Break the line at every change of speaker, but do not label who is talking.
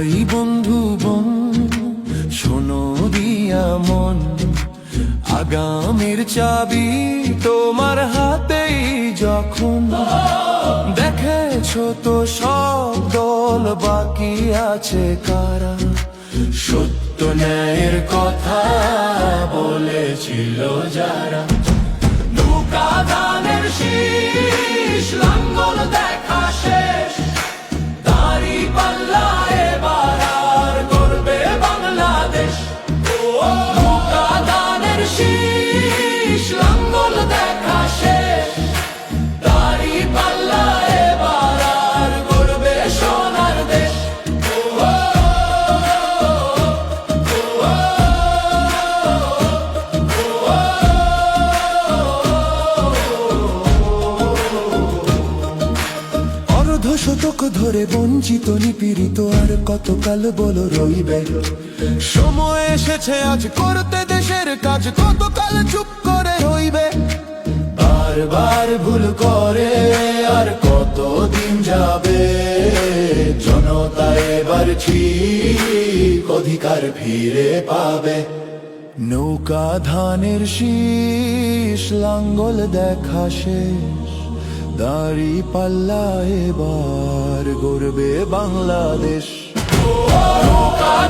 ভাই বন্ধু বোন, শোনো দিয়া মন। আগামীর চাবি তোমার হাতেই যখন দেখেছ তো সব দল বাকি আছে কারা? সত্য ন্যায়ের কথা বলেছিল যারা। শতক ধরে বঞ্চিত, নিপীড়িত, আর কতকাল বলো রইবে? সময় এসেছে, আজ করতে দেশের কাজ, কতকাল চুপ করে রইবে? বারবার ভুল করে ঠিক, অধিকার ফিরে পাবে। নৌকা ধানের শীষ, লাঙ্গল দেখা শেষ। দাড়ি পাল্লা এবার গড়বে বাংলাদেশ। নৌকা